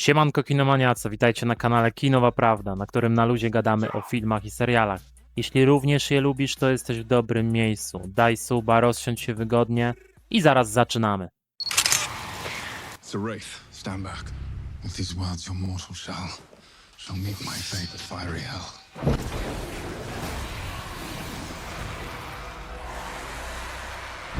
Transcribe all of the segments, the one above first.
Siemanko kinomaniacy, witajcie na kanale Kinowa Prawda, na którym na luzie gadamy o filmach i serialach. Jeśli również je lubisz, to jesteś w dobrym miejscu. Daj suba, rozsiądź się wygodnie i zaraz zaczynamy. It's a wraith. Stand back. With these words, your mortal shall shall meet my fate at fiery hell.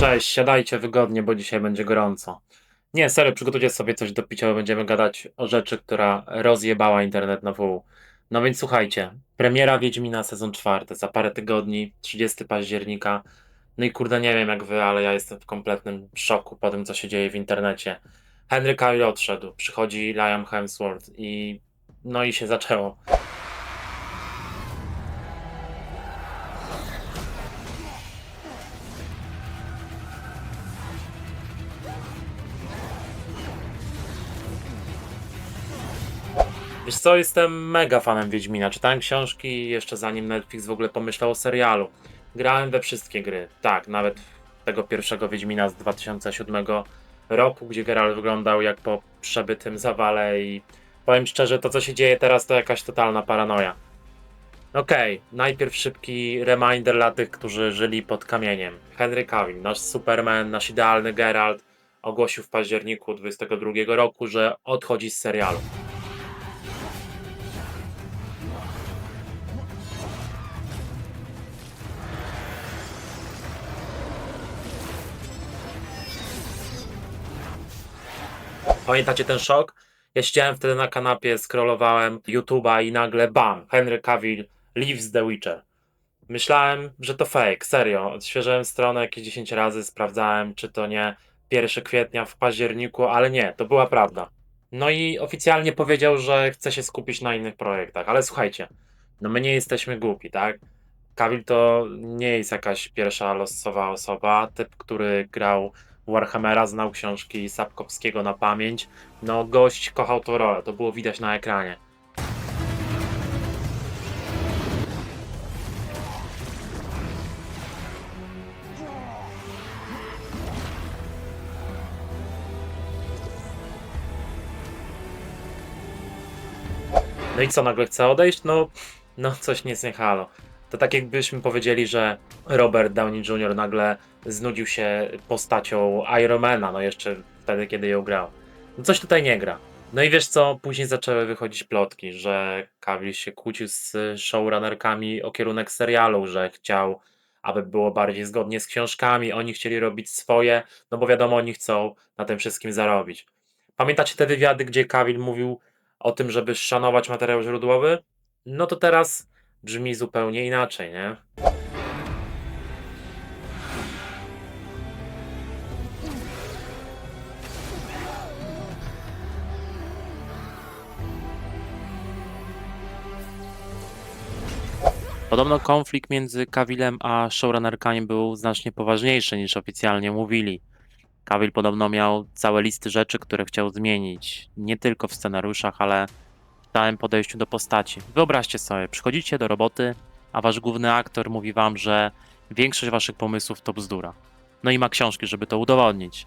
Cześć, siadajcie wygodnie, bo dzisiaj będzie gorąco. Nie, serio, przygotujcie sobie coś do picia, bo będziemy gadać o rzeczy, która rozjebała internet na pół. No więc słuchajcie, premiera Wiedźmina sezon czwarty za parę tygodni, 30 października. No i kurde, nie wiem jak wy, ale ja jestem w kompletnym szoku po tym, co się dzieje w internecie. Henry Cavill odszedł, przychodzi Liam Hemsworth i no i się zaczęło. Wiesz co, jestem mega fanem Wiedźmina. Czytałem książki jeszcze zanim Netflix w ogóle pomyślał o serialu. Grałem we wszystkie gry. Tak, nawet tego pierwszego Wiedźmina z 2007 roku, gdzie Geralt wyglądał jak po przebytym zawale i powiem szczerze, to co się dzieje teraz to jakaś totalna paranoja. Okej, najpierw szybki reminder dla tych, którzy żyli pod kamieniem. Henry Cavill, nasz Superman, nasz idealny Geralt, ogłosił w październiku 2022 roku, że odchodzi z serialu. Pamiętacie ten szok? Ja siedziałem wtedy na kanapie, scrollowałem YouTube'a i nagle bam, Henry Cavill leaves The Witcher. Myślałem, że to fake, serio. Odświeżyłem stronę jakieś 10 razy, sprawdzałem, czy to nie 1 kwietnia w październiku, ale nie, to była prawda. No i oficjalnie powiedział, że chce się skupić na innych projektach, ale słuchajcie, no my nie jesteśmy głupi, tak? Cavill to nie jest jakaś pierwsza losowa osoba, typ, który grał Warhammera, znał książki Sapkowskiego na pamięć. No, gość kochał tą rolę, to było widać na ekranie. No i co, nagle chce odejść? No, no coś nie halo. To tak jakbyśmy powiedzieli, że Robert Downey Jr. nagle znudził się postacią Ironmana, no jeszcze wtedy, kiedy ją grał. No coś tutaj nie gra. No i wiesz co, później zaczęły wychodzić plotki, że Cavill się kłócił z showrunnerkami o kierunek serialu, że chciał, aby było bardziej zgodnie z książkami, oni chcieli robić swoje, no bo wiadomo, oni chcą na tym wszystkim zarobić. Pamiętacie te wywiady, gdzie Cavill mówił o tym, żeby szanować materiał źródłowy? No to teraz brzmi zupełnie inaczej, nie? Podobno konflikt między Cavillem a showrunnerkami był znacznie poważniejszy niż oficjalnie mówili. Cavill podobno miał całe listy rzeczy, które chciał zmienić. Nie tylko w scenariuszach, ale w całym podejściu do postaci. Wyobraźcie sobie, przychodzicie do roboty, a wasz główny aktor mówi wam, że większość waszych pomysłów to bzdura. No i ma książki, żeby to udowodnić.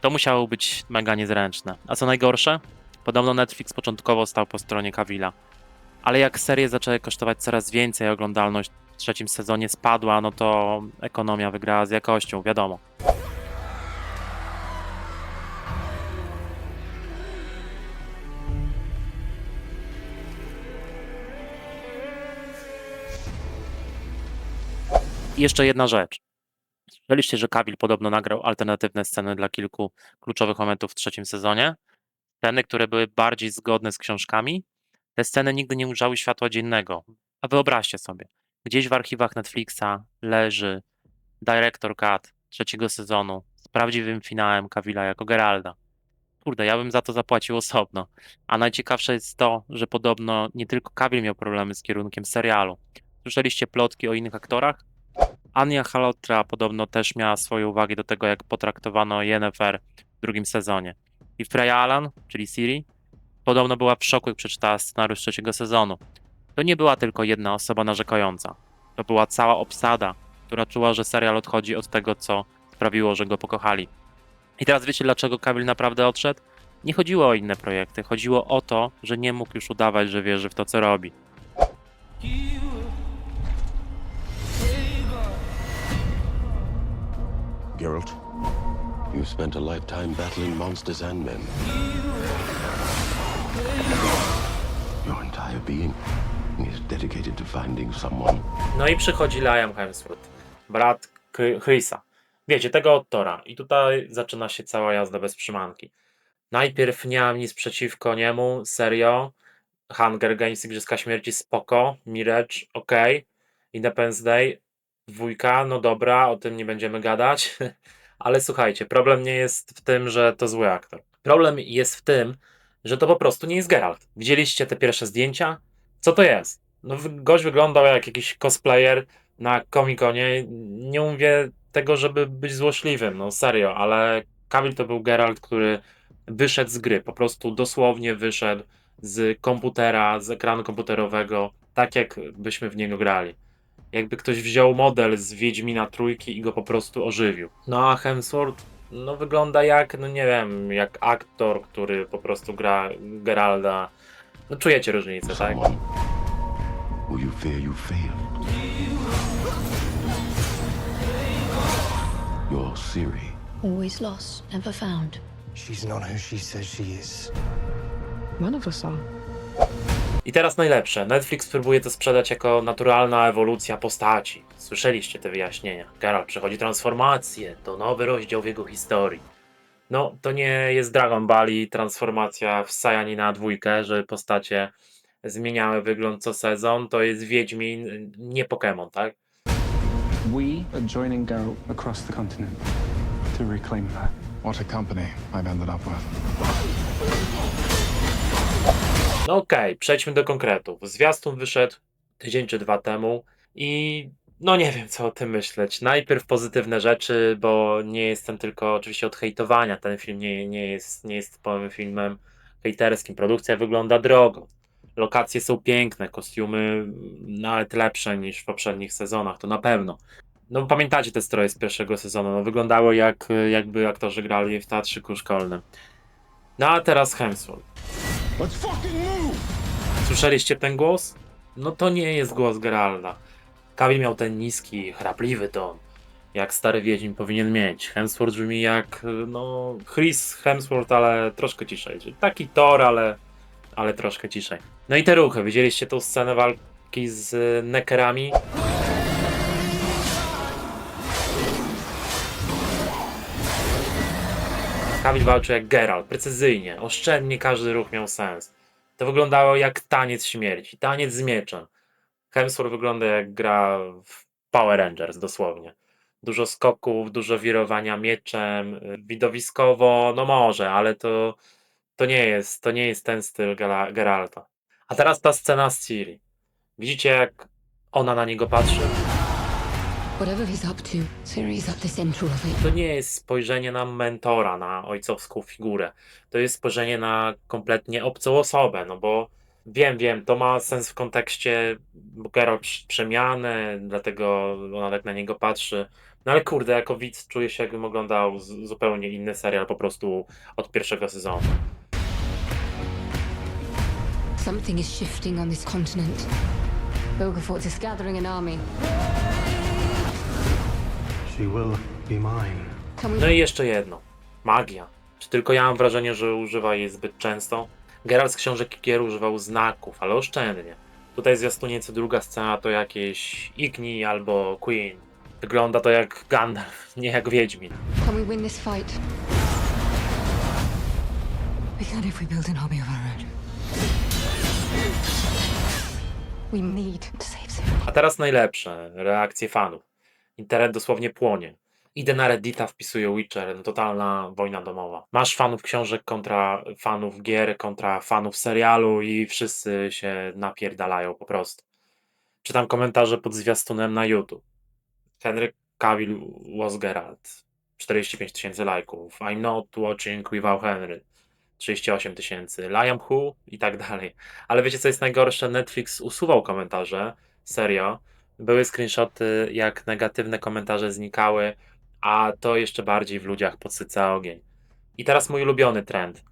To musiało być mega niezręczne. A co najgorsze? Podobno Netflix początkowo stał po stronie Cavilla. Ale jak serie zaczęły kosztować coraz więcej, oglądalność w trzecim sezonie spadła, no to ekonomia wygrała z jakością, wiadomo. Jeszcze jedna rzecz. Słyszeliście, że Kabil podobno nagrał alternatywne sceny dla kilku kluczowych momentów w trzecim sezonie? Sceny, które były bardziej zgodne z książkami? Te sceny nigdy nie ujrzały światła dziennego. A wyobraźcie sobie, gdzieś w archiwach Netflixa leży Director Cut trzeciego sezonu z prawdziwym finałem Kavila jako Geralda. Kurde, ja bym za to zapłacił osobno. A najciekawsze jest to, że podobno nie tylko Cavill miał problemy z kierunkiem serialu. Słyszeliście plotki o innych aktorach? Ania Halotra podobno też miała swoją uwagę do tego, jak potraktowano Yennefer w drugim sezonie. I Freya Allan, czyli Siri, podobno była w szoku, jak przeczytała scenariusz trzeciego sezonu. To nie była tylko jedna osoba narzekająca. To była cała obsada, która czuła, że serial odchodzi od tego, co sprawiło, że go pokochali. I teraz wiecie, dlaczego Cavill naprawdę odszedł? Nie chodziło o inne projekty, chodziło o to, że nie mógł już udawać, że wierzy w to, co robi. Geralt, you spent a lifetime battling monsters and men. Being dedicated to finding someone. No i przychodzi Liam Hemsworth, brat Chrisa. Wiecie, tego od Tora. I tutaj zaczyna się cała jazda bez przymanki. Najpierw nie mam nic przeciwko niemu, serio. Hunger Games, Igrzyska Śmierci, spoko. Mirage, ok. Independence Day, dwójka, no dobra, o tym nie będziemy gadać. Ale słuchajcie, problem nie jest w tym, że to zły aktor. Problem jest w tym, że to po prostu nie jest Geralt. Widzieliście te pierwsze zdjęcia? Co to jest? No, gość wyglądał jak jakiś cosplayer na Comic-Conie. Nie mówię tego, żeby być złośliwym, no serio, ale Kamil to był Geralt, który wyszedł z gry, po prostu dosłownie wyszedł z komputera, z ekranu komputerowego, tak jak byśmy w niego grali. Jakby ktoś wziął model z Wiedźmina Trójki i go po prostu ożywił. No a Hemsworth, no wygląda jak, no nie wiem, jak aktor, który po prostu gra Geralda. No czujecie różnicę, tak? Who you fear you failed. You're Siri. Always lost, never found. She's not who she says she is. None of us are. I teraz najlepsze. Netflix próbuje to sprzedać jako naturalna ewolucja postaci. Słyszeliście te wyjaśnienia. Geralt przechodzi transformację, to nowy rozdział w jego historii. No, to nie jest Dragon Ball i transformacja w Saiyajina dwójkę, że postacie zmieniały wygląd co sezon. To jest Wiedźmin, nie Pokémon, tak? We are joining Geralt across the continent to reclaim her. What a company I've ended up with. No okej, przejdźmy do konkretów. Zwiastun wyszedł tydzień czy dwa temu i no nie wiem co o tym myśleć. Najpierw pozytywne rzeczy, bo nie jestem tylko oczywiście od hejtowania. Ten film nie, nie, jest, nie jest typowym filmem hejterskim. Produkcja wygląda drogo. Lokacje są piękne, kostiumy nawet lepsze niż w poprzednich sezonach, to na pewno. No pamiętacie te stroje z pierwszego sezonu, no wyglądało jak jakby aktorzy grali w teatrzyku szkolnym. No a teraz Hemsworth. Słyszeliście ten głos? No to nie jest głos Geralda. Kawi miał ten niski, chrapliwy ton, jak stary Wiedźmin powinien mieć. Hemsworth brzmi jak, no, Chris Hemsworth, ale troszkę ciszej. Taki Thor, ale, ale troszkę ciszej. No i te ruchy, widzieliście tą scenę walki z Neckerami? Kamil walczył jak Geralt, precyzyjnie, oszczędnie każdy ruch miał sens. To wyglądało jak taniec śmierci, taniec z mieczem. Hemsworth wygląda jak gra w Power Rangers, dosłownie. Dużo skoków, dużo wirowania mieczem, y, widowiskowo, no może, ale to, to nie jest, to nie jest ten styl Geralta. A teraz ta scena z Ciri. Widzicie jak ona na niego patrzy? Whatever he's up to, Ciri's at the center of it. To nie jest spojrzenie na mentora, na ojcowską figurę. To jest spojrzenie na kompletnie obcą osobę, no bo wiem, wiem, to ma sens w kontekście, Geralt prz- przemiany, dlatego ona tak na niego patrzy. No ale kurde, jako widz czuję się jakbym oglądał zupełnie inny serial po prostu od pierwszego sezonu. Something is shifting on this continent. Bogafort is gathering an army. She will be mine. Can we No i jeszcze jedno. Magia. Czy tylko ja mam wrażenie, że używa jej zbyt często? Geralt z książek gier używał znaków, ale oszczędnie. Tutaj zwiastunie co druga scena to jakieś Igni albo Queen. Wygląda to jak Gandalf, nie jak Wiedźmin. can we win this fight? We can if we build an army of our own. We need to save. A teraz najlepsze, reakcje fanów. Internet dosłownie płonie. Idę na Reddita, wpisuję Witcher, totalna wojna domowa. Masz fanów książek kontra fanów gier, kontra fanów serialu i wszyscy się napierdalają po prostu. Czytam komentarze pod zwiastunem na YouTube. Henry Cavill was Geralt. 45 tysięcy lajków. I'm not watching without Henry. 38 tysięcy. Liam Who? I tak dalej. Ale wiecie co jest najgorsze? Netflix usuwał komentarze. Serio. Były screenshoty, jak negatywne komentarze znikały, a to jeszcze bardziej w ludziach podsyca ogień. I teraz mój ulubiony trend.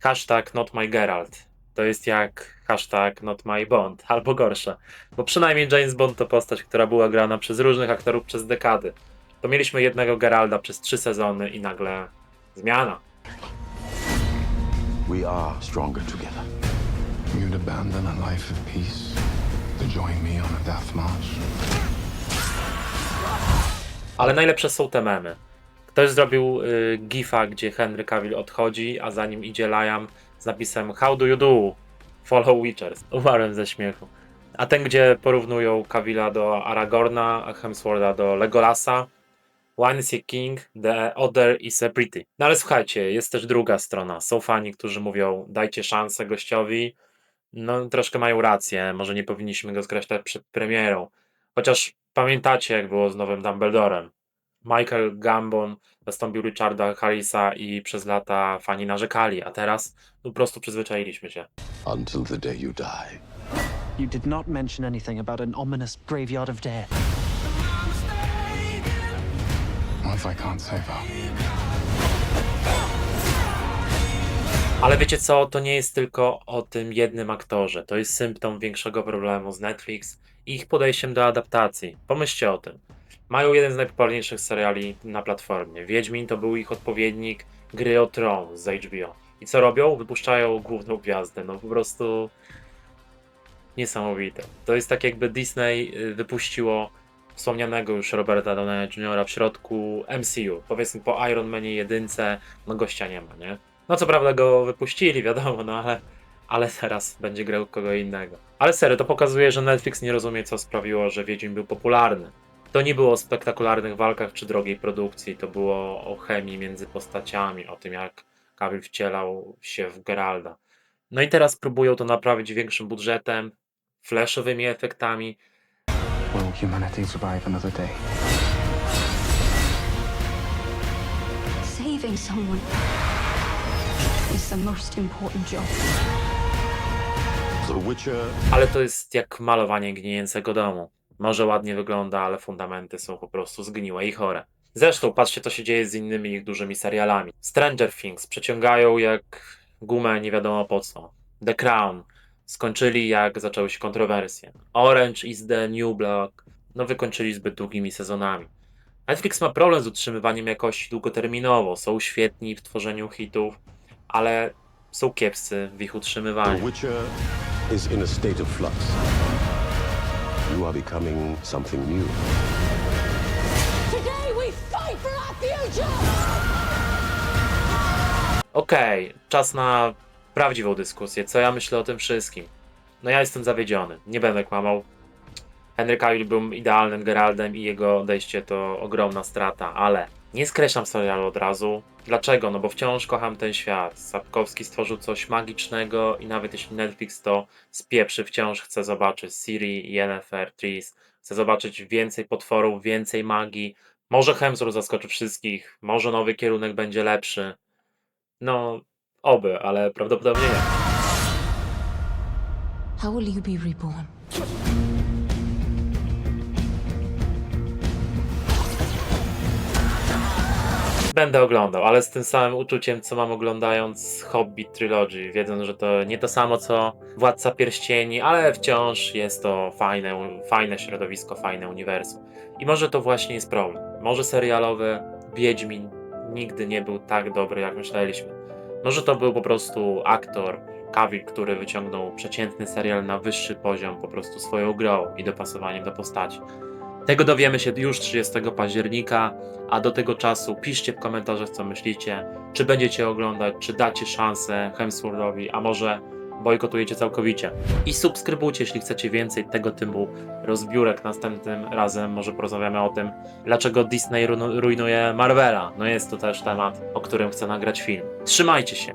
hashtag not my Geralt. To jest jak hashtag not my Bond, albo gorsze. Bo przynajmniej James Bond to postać, która była grana przez różnych aktorów przez dekady. To mieliśmy jednego Geralda przez trzy sezony i nagle zmiana. We are stronger together. You'd abandon a life of peace join me on a death march. Ale najlepsze są te memy. Ktoś zrobił y, gifa, gdzie Henry Cavill odchodzi, a za nim idzie Liam z napisem How do you do? Follow Witchers. Umarłem ze śmiechu. A ten, gdzie porównują Cavilla do Aragorna, a Hemswortha do Legolasa. One is a king, the other is a pretty. No ale słuchajcie, jest też druga strona. Są fani, którzy mówią dajcie szansę gościowi. No troszkę mają rację, może nie powinniśmy go skreślać przed premierą. Chociaż pamiętacie, jak było z nowym Dumbledorem. Michael Gambon zastąpił Richarda Harrisa i przez lata fani narzekali, a teraz po prostu przyzwyczailiśmy się. Until the day you die. You did not mention anything about an ominous graveyard of death. What if I can't save her? Ale wiecie co, to nie jest tylko o tym jednym aktorze. To jest symptom większego problemu z Netflix i ich podejściem do adaptacji. Pomyślcie o tym. Mają jeden z najpopularniejszych seriali na platformie. Wiedźmin to był ich odpowiednik Gry o Tron z HBO. I co robią? Wypuszczają główną gwiazdę. No po prostu niesamowite. To jest tak jakby Disney y, wypuściło wspomnianego już Roberta Downey Jr. w środku MCU. Powiedzmy po Iron Manie jedynce, no gościa nie ma, nie? No co prawda go wypuścili, wiadomo, no ale, ale teraz będzie grał kogo innego. Ale serio, to pokazuje, że Netflix nie rozumie, co sprawiło, że Wiedźmin był popularny. To nie było o spektakularnych walkach czy drogiej produkcji, to było o chemii między postaciami, o tym jak Cavill wcielał się w Geralda. No i teraz próbują to naprawić większym budżetem, flashowymi efektami, Will humanity survive another day? Saving someone the most important job. The Witcher ale to jest jak malowanie gnijącego domu. Może ładnie wygląda, ale fundamenty są po prostu zgniłe i chore. Zresztą patrzcie, co się dzieje z innymi ich dużymi serialami. Stranger Things przeciągają jak gumę nie wiadomo po co. The Crown skończyli jak zaczęły się kontrowersje. Orange is the New Black no wykończyli zbyt długimi sezonami. Netflix ma problem z utrzymywaniem jakości długoterminowo. Są świetni w tworzeniu hitów, ale są kiepscy w ich The utrzymywaniu. Witcher is in a state of flux. You are becoming something new. Today we fight for our future! Okej, czas na prawdziwą dyskusję. Co ja myślę o tym wszystkim? No ja jestem zawiedziony, nie będę kłamał. Henry Cavill był idealnym Geraldem i jego odejście to ogromna strata, ale nie skreślam serialu od razu. Dlaczego? No bo wciąż kocham ten świat. Sapkowski stworzył coś magicznego i nawet jeśli Netflix to spieprzy, wciąż chcę zobaczyć Siri, Yennefer, Tris. Chcę zobaczyć więcej potworów, więcej magii. Może Hemsworth zaskoczy wszystkich, może nowy kierunek będzie lepszy. No, oby, ale prawdopodobnie nie. How will you be reborn? Będę oglądał, ale z tym samym uczuciem, co mam oglądając Hobbit Trilogy, wiedząc, że to nie to samo co Władca Pierścieni, ale wciąż jest to fajne, fajne środowisko, fajne uniwersum. I może to właśnie jest problem. Może serialowy Wiedźmin nigdy nie był tak dobry, jak myśleliśmy. Może to był po prostu aktor, Cavill, który wyciągnął przeciętny serial na wyższy poziom po prostu swoją grą i dopasowaniem do postaci. Tego dowiemy się już 30 października, a do tego czasu piszcie w komentarzach, co myślicie. Czy będziecie oglądać, czy dacie szansę Hemsworthowi, a może bojkotujecie całkowicie. I subskrybujcie, jeśli chcecie więcej tego typu rozbiórek. Następnym razem może porozmawiamy o tym, dlaczego Disney rujnuje Marvela. No jest to też temat, o którym chcę nagrać film. Trzymajcie się!